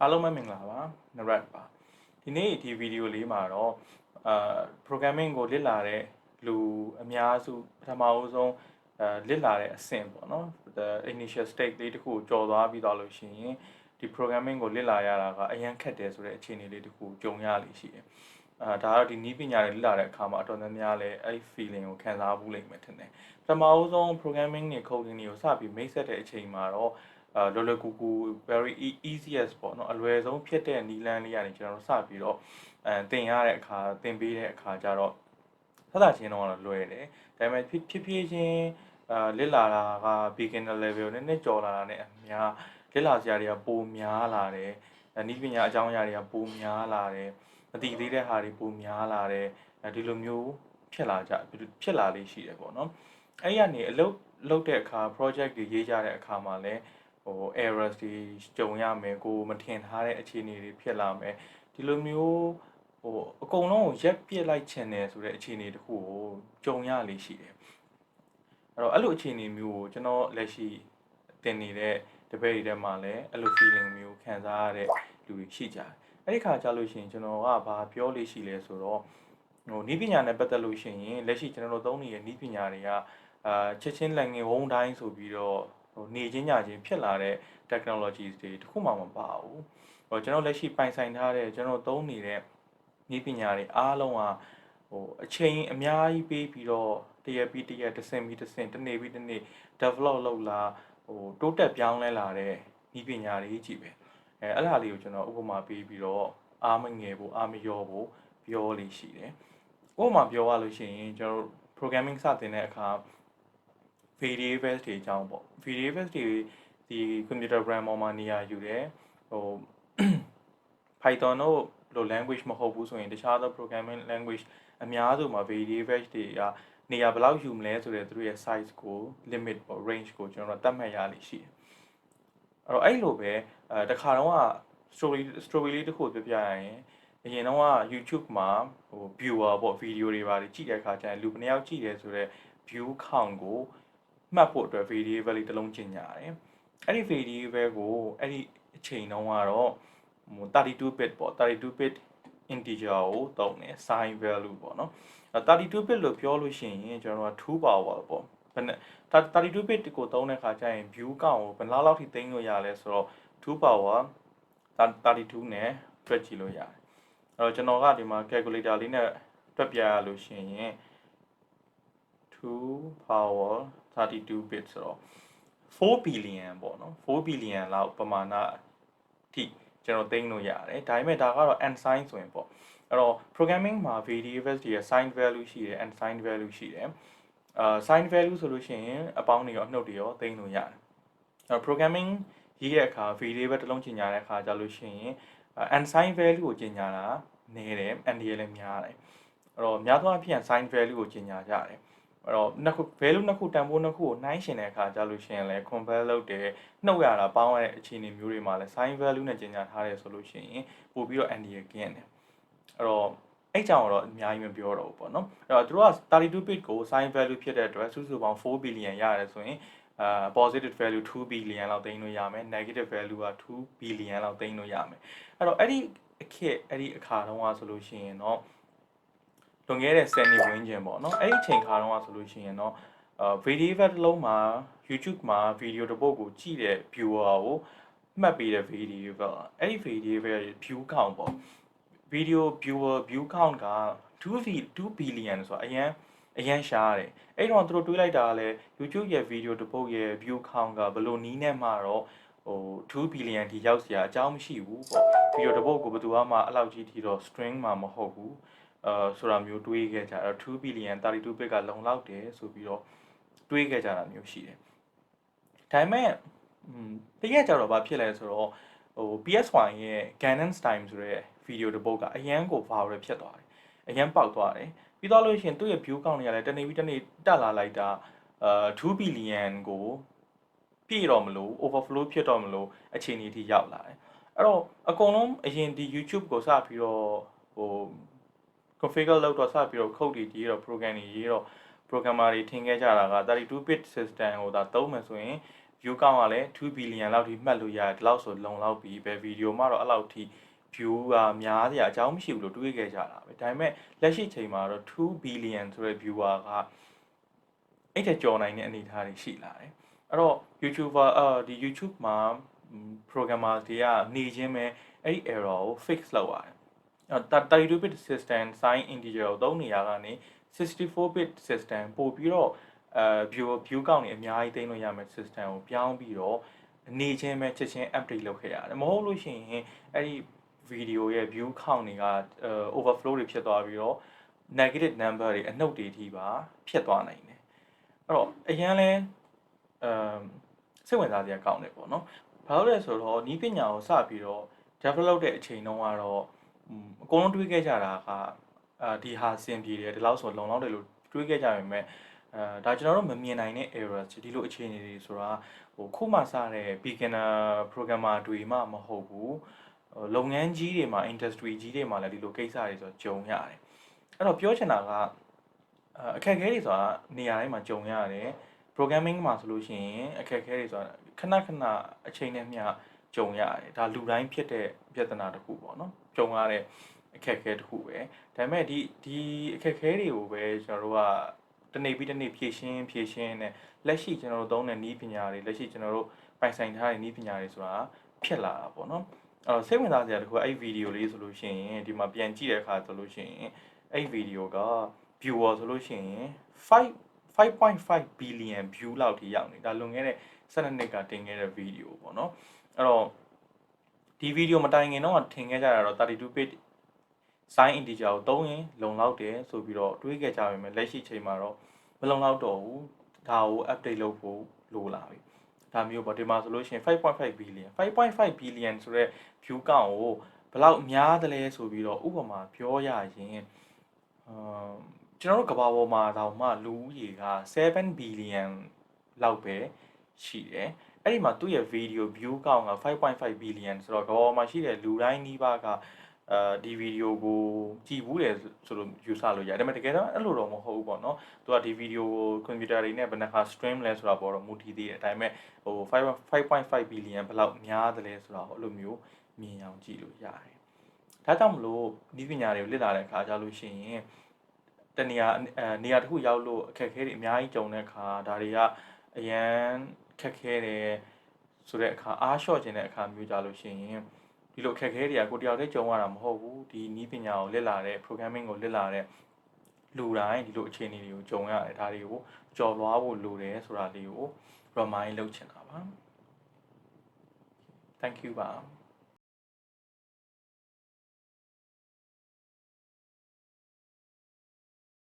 အားလုံးပဲမင်္ဂလာပါနရက်ပါဒီနေ့ဒီဗီဒီယိုလေးမှာတော့အာ programming ကိုလေ့လာတဲ့လူအများစုပထမအဆုံးအဲလေ့လာတဲ့အဆင့်ပေါ့နော် the initial stage လေးတစ်ခုကိုကျော်သွားပြီးတော့လို့ရှိရင်ဒီ programming ကိုလေ့လာရတာကအရင်ခက်တယ်ဆိုတဲ့အခြေအနေလေးတစ်ခုကြုံရလိမ့်ရှိတယ်အာဒါကတော့ဒီနီးပညာတွေလေ့လာတဲ့အခါမှာအတော်များများလည်းအဲ့ဒီ feeling ကိုခံစားဘူးလိမ့်မယ်ထင်တယ်ပထမအဆုံး programming တွေ coding တွေကိုစပြီးမိတ်ဆက်တဲ့အချိန်မှာတော့ အာလောလောကူကူ very e- easiest ပေါ့နော်အလွယ်ဆုံးဖြစ်တဲ့နီလန်းလေးကနေကျွန်တော်တို့စပြီးတော့အဲသင်ရတဲ့အခါသင်ပေးတဲ့အခါကျတော့ဆက်တာချင်းတော့လွယ်တယ်ဒါပေမဲ့ဖြစ်ဖြစ်ဖြစ်ချင်းအာလစ်လာတာက beginner level နဲ့နဲ့ကြော်လာတာနဲ့အများလစ်လာစရာတွေကပိုများလာတယ်အနည်းပညာအကြောင်းအရာတွေကပိုများလာတယ်မသိသေးတဲ့ဟာတွေပိုများလာတယ်အဲဒီလိုမျိုးဖြစ်လာကြဖြစ်လာလေးရှိတယ်ပေါ့နော်အဲ့ဒီကနေအလုပ်လုပ်တဲ့အခါ project တွေရေးကြတဲ့အခါမှာလည်း ဟို errors တွေကြုံရမယ်ကိုမထင်ထားတဲ့အခြေအနေတွေဖြစ်လာမယ်ဒီလိုမျိုးဟိုအကုန်လုံးကိုရက်ပြစ်လိုက်ချင်တယ်ဆိုတဲ့အခြေအနေတခုကိုကြုံရလေးရှိတယ်အဲ့တော့အဲ့လိုအခြေအနေမျိုးကိုကျွန်တော်လက်ရှိတင်နေတဲ့တပည့်တွေထဲမှာလည်းအဲ့လို feeling မျိုးခံစားရတဲ့လူတွေရှိကြတယ်အဲ့ဒီခါကျလို့ရှိရင်ကျွန်တော်ကဘာပြောလို့ရှိလဲဆိုတော့ဟိုနီးပညာနဲ့ပတ်သက်လို့ရှိရင်လက်ရှိကျွန်တော်တို့သုံးနေတဲ့နီးပညာတွေကအာချက်ချင်းလက်ငယ်ဝုန်းတိုင်းဆိုပြီးတော့ ဟိုနေချင်းညချင်းဖြစ်လာတဲ့ technologies တွေတခုမှမပါဘူးဟိုကျွန်တော်လက်ရှိပိုင်ဆိုင်ထားတဲ့ကျွန်တော်သုံးနေတဲ့ဤပညာတွေအားလုံးဟာဟိုအချိန်အများကြီးပေးပြီးတော့တရက်ပြီးတရက်တစ်ဆင့်ပြီးတစ်ဆင့်တစ်နေ့ပြီးတစ်နေ့ develop လုပ်လာဟိုတိုးတက်ပြောင်းလဲလာတဲ့ဤပညာတွေကြီးပဲအဲအဲ့ဒါလေးကိုကျွန်တော်ဥပမာပေးပြီးတော့အားမငယ်ဖို့အားမလျော့ဖို့ပြောလို့ရှိတယ်ဥပမာပြောရလို့ရှိရင်ကျွန်တော်တို့ programming စတင်တဲ့အခါ variables တွေအကြောင်းပေါ့ variables တွေဒီ computer grammar မှာနေရာယူတယ်ဟို Python တို့လို language မဟုတ်ဘူးဆိုရင်တခြားသော programming language အများစုမှာ variables တွေကနေရာဘယ်လောက်ယူမလဲဆိုတဲ့သူတို့ရဲ့ size ကို limit ပေါ့ range ကိုကျွန်တော်တို့တတ်မှတ်ရလိမ့်ရှိတယ်အဲ့တော့အဲ့လိုပဲအဲတခါတော့က story story လေးတစ်ခုပြပြရရင်အရင်တော့က YouTube မှာဟို viewer ပေါ့ video တွေပါတယ်ကြည့်တဲ့အခါကျရင်လူဘယ်နှယောက်ကြည့်တယ်ဆိုတော့ view count ကို မှတ်ဖို့အတွက် variable လေးတစ်လုံးကျင်ညာတယ်။အဲ့ဒီ variable ကိုအဲ့ဒီအချိန်တုန်းကတော့ဟို32 bit ပေါ့32 bit integer ကိုသုံးတယ် sign value ပေါ့နော်။32 bit လို့ပြောလို့ရှိရင်ကျွန်တော်တို့က2 power ပေါ့။ဘယ်နဲ့32 bit ကိုသုံးတဲ့ခါကျရင် view count ကိုဘယ်လောက်လောက်ထိသိမ်းလို့ရလဲဆိုတော့2 power 32နဲ့တွက်ကြည့်လို့ရတယ်။အဲ့တော့ကျွန်တော်ကဒီမှာ calculator လေးနဲ့တွက်ပြရလို့ရှိရင်2 power 32 bit ဆိုတော့4 billion ပေါ့နော်4 billion လောက်ပမာဏအထိကျွန်တော်သိမ်းလို့ရတယ်ဒါပေမဲ့ဒါကတော့ unsigned ဆိုရင်ပေါ့အဲ့တော့ programming မှာ variables တွေရဲ့ signed value ရှိတယ် unsigned value ရှိတယ်အာ signed value ဆိုလို့ရှိရင်အပေါင်းတွေရောအနှုတ်တွေရောသိမ်းလို့ရတယ်အဲ့တော့ programming ရေးတဲ့အခါ variable တစ်လုံးကျင်ညာတဲ့အခါကြလို့ရှိရင် unsigned value ကိုကျင်ညာတာနည်းတယ် and လည်းများတယ်အဲ့တော့များသောအားဖြင့် signed value ကိုကျင်ညာကြတယ် အဲ့တော့နှစ်ခု value နှစ်ခုတန်ဖိုးနှစ်ခုကိုနှိုင်းရှင်တဲ့အခါကြာလို့ရှိရင်လည်း compare လုပ်တယ်နှုတ်ရတာပေါင်းရတဲ့အခြေအနေမျိုးတွေမှာလည်း sign value နဲ့ကျင်ညာထားတယ်ဆိုလို့ရှိရင်ပို့ပြီးတော့ NDA ကင်းတယ်အဲ့တော့အဲ့ကြောင့်တော့အများကြီးမပြောတော့ဘူးပေါ့နော်အဲ့တော့သူတို့က32 bit ကို sign value ဖြစ်တဲ့အတွက်စုစုပေါင်း4 billion ရတယ်ဆိုရင်အာ positive value 2 billion လောက်သိမ်းလို့ရမယ် negative value က2 billion လောက်သိမ်းလို့ရမယ်အဲ့တော့အဲ့ဒီအခက်အဲ့ဒီအခါတုန်းကဆိုလို့ရှိရင်တော့ လွန်ခဲ့တဲ့10နှစ်ဝန်းကျင်ပေါ့နော်အဲ့ဒီအချိန်ခါတုန်းကဆိုလို့ရှိရင်တော့အာ video တစ်လုံးမှာ YouTube မှာ video တစ်ပုဒ်ကိုကြည့်တဲ့ viewer ကိုမှတ်ပေးတဲ့ video ပဲအဲ့ဒီ video ပဲ view count ပေါ့ video viewer view count က2 2 billion ဆိုတာအရင်အရင်ရှားတယ်အဲ့တော့သူတို့တွေးလိုက်တာလဲ YouTube ရဲ့ video တစ်ပုဒ်ရဲ့ view count ကဘယ်လိုနီးနဲ့မှတော့ဟို2 billion ထိရောက်စရာအကြောင်းမရှိဘူးပေါ့ video တစ်ပုဒ်ကိုဘယ်သူမှအဲ့လောက်ကြီးထိတော့ string မှာမဟုတ်ဘူး အာဆိုတာမျိုးတွေးခဲ့ကြတော့2 billion 32 bit ကလုံလောက်တယ်ဆိုပြီးတော့တွေးခဲ့ကြတာမျိုးရှိတယ်ဒါပေမဲ့တကယ်ကြတော့ဘာဖြစ်လဲဆိုတော့ဟို PS1 ရဲ့ Gangnam Style ဆိုတဲ့ video တစ်ပုဒ်ကအရန်ကို viral ဖြစ်သွားတယ်အရန်ပေါက်သွားတယ်ပြီးတော့လို့ရှိရင်သူ့ရဲ့ view count တွေကလည်းတနေ့ပြီးတနေ့တက်လာလိုက်တာအာ2 billion ကိုပြည့်တော့မလို့ overflow ဖြစ်တော့မလို့အခြေအနေထိရောက်လာတယ်အဲ့တော့အကုန်လုံးအရင်ဒီ YouTube ကိုစပြီးတော့ဟို configure လုပ်တော့စပြီးတော့ code တွေရေးတော့ program တွေရေးတော့ programmer တွေထင်ခဲ့ကြတာက32 bit system ကိုဒါသုံးမယ်ဆိုရင် view count ကလည်း2 billion လောက်ထိမှတ်လို့ရတယ်ဒီလောက်ဆိုလုံလောက်ပြီပဲ video မှတော့အဲ့လောက်ထိ view ကများစရာအကြောင်းမရှိဘူးလို့တွေးခဲ့ကြတာပဲဒါပေမဲ့လက်ရှိချိန်မှာတော့2 billion ဆိုတဲ့ viewer ကအဲ့ထက်ကျော်နိုင်တဲ့အနေအထားတွေရှိလာတယ်အဲ့တော့ YouTuber အာဒီ YouTube မှာ programmer တွေကနေချင်းပဲအဲ့ဒီ error ကို fix လုပ်ရတယ်အဲ့ 32 bit system sign integer ကိုသုံးနေရကနေ64 bit system ပို့ပြီးတော့အဲ view view count တွေအများကြီးသိမ်းလို့ရမယ် system ကိုပြောင်းပြီးတော့အနေချင်းပဲချက်ချင်း update လုပ်ခဲ့ရတယ်မဟုတ်လို့ရှိရင်အဲ့ဒီ video ရဲ့ view count တွေက overflow တွေဖြစ်သွားပြီးတော့ negative number တွေအနှုတ်တွေထိပါဖြစ်သွားနိုင်တယ်အဲ့တော့အရင်လဲအမ်စိတ်ဝင်စားစရာကောင်းတယ်ပေါ့နော်ဘာလို့လဲဆိုတော့ဤပညာကိုစပြီးတော့ develop တဲ့အချိန်တုန်းကတော့ အကုန်လုံးတွေးခဲ့ကြတာကအာဒီဟာစင်ပြေတယ်ဒီလောက်ဆိုလုံလောက်တယ်လို့တွေးခဲ့ကြပေမဲ့အဲဒါကျွန်တော်တို့မမြင်နိုင်တဲ့ error ဒီလိုအခြေအနေတွေဆိုတာဟိုခုမှစတဲ့ beginner programmer တွေမှမဟုတ်ဘူးလုပ်ငန်းကြီးတွေမှာ industry ကြီးတွေမှာလည်းဒီလိုကိစ္စတွေဆိုကြုံရတယ်အဲ့တော့ပြောချင်တာကအခက်အခဲတွေဆိုတာနေရာတိုင်းမှာကြုံရတယ် programming မှာဆိုလို့ရှိရင်အခက်အခဲတွေဆိုတာခဏခဏအချိန်နဲ့မျှကြုံရတယ်ဒါလူတိုင်းဖြစ်တဲ့ပြဿနာတစ်ခုပေါ့နော် ကြုံရတဲ့အခက်အခဲတစ်ခုပဲဒါပေမဲ့ဒီဒီအခက်အခဲတွေကိုပဲကျွန်တော်တို့ကတနေ့ပြီးတနေ့ဖြည့်ရှင်းဖြည့်ရှင်းနဲ့လက်ရှိကျွန်တော်တို့သုံးတဲ့နည်းပညာတွေလက်ရှိကျွန်တော်တို့ပိုင်ဆိုင်ထားတဲ့နည်းပညာတွေဆိုတာဖြစ်လာတာပေါ့နော်အဲ့တော့စိတ်ဝင်စားစရာတစ်ခုအဲ့ဗီဒီယိုလေးဆိုလို့ရှိရင်ဒီမှာပြန်ကြည့်တဲ့အခါဆိုလို့ရှိရင်အဲ့ဗီဒီယိုက viewer ဆိုလို့ရှိရင်5 5.5 billion view လောက်ထိရောက်နေဒါလွန်ခဲ့တဲ့12နှစ်ကတင်ခဲ့တဲ့ဗီဒီယိုပေါ့နော်အဲ့တော့ ဒီဗီဒီယိုမတိုင်ခင်တော့ထင်ခဲ့ကြတာတော့32 bit sign integer ကိုသုံးရင်လုံလောက်တယ်ဆိုပြီးတော့တွေးခဲ့ကြပါမယ်လက်ရှိချိန်မှာတော့မလုံလောက်တော့ဘူးဒါကို update လုပ်ဖို့လိုလာပြီဒါမျိုးပေါ့ဒီမှာဆိုလို့ရှိရင်5.5 billion 5.5 billion ဆိုတဲ့ view count ကိုဘယ်လောက်များသလဲဆိုပြီးတော့ဥပမာပြောရရင်အာကျွန်တော်တို့ကဘာပေါ်မှာတောင်မှလူဦးရေက7 billion လောက်ပဲရှိတယ် အဲ့ဒီမှာသူ့ရဲ့ video view count က5.5 billion ဆိုတော့ကဘာပေါ်မှာရှိတဲ့လူတိုင်းနီးပါးကအာဒီဗီဒီယိုကိုကြည်ဘူးတယ်ဆိုလို့ယူဆလို့ရတယ်ဒါပေမဲ့တကယ်တော့အဲ့လိုတော့မဟုတ်ဘူးပေါ့နော်သူကဒီဗီဒီယိုကိုကွန်ပျူတာတွေနဲ့ဘယ်နှခါ stream လဲဆိုတာပေါ်တော့မူတည်သေးတယ်ဒါပေမဲ့ဟို5.5 billion ဘယ်လောက်များသလဲဆိုတာအဲ့လိုမျိုးမြင်အောင်ကြည့်လို့ရတယ်ဒါကြောင့်မလို့ဒီပညာတွေကိုလေ့လာတဲ့အခါကျလို့ရှိရင်တနေရာအဲနေရာတစ်ခုရောက်လို့အခက်အခဲတွေအများကြီးကြုံတဲ့အခါဒါတွေကအရန် ခက်ခဲတယ်ဆိုတဲ့အခါအားလျှော့ခြင်းတဲ့အခါမျိုးကြလို့ရှိရင်ဒီလိုအခက်အခဲတွေကကိုတယောက်တည်းကြုံရတာမဟုတ်ဘူးဒီနီးပညာကိုလေ့လာတဲ့ programming ကိုလေ့လာတဲ့လူတိုင်းဒီလိုအခြေအနေတွေကိုကြုံရတယ်ဒါတွေကိုကြော်လွှားဖို့လိုတယ်ဆိုတာလေးကို remind လုပ်ချင်တာပါ thank you ပါ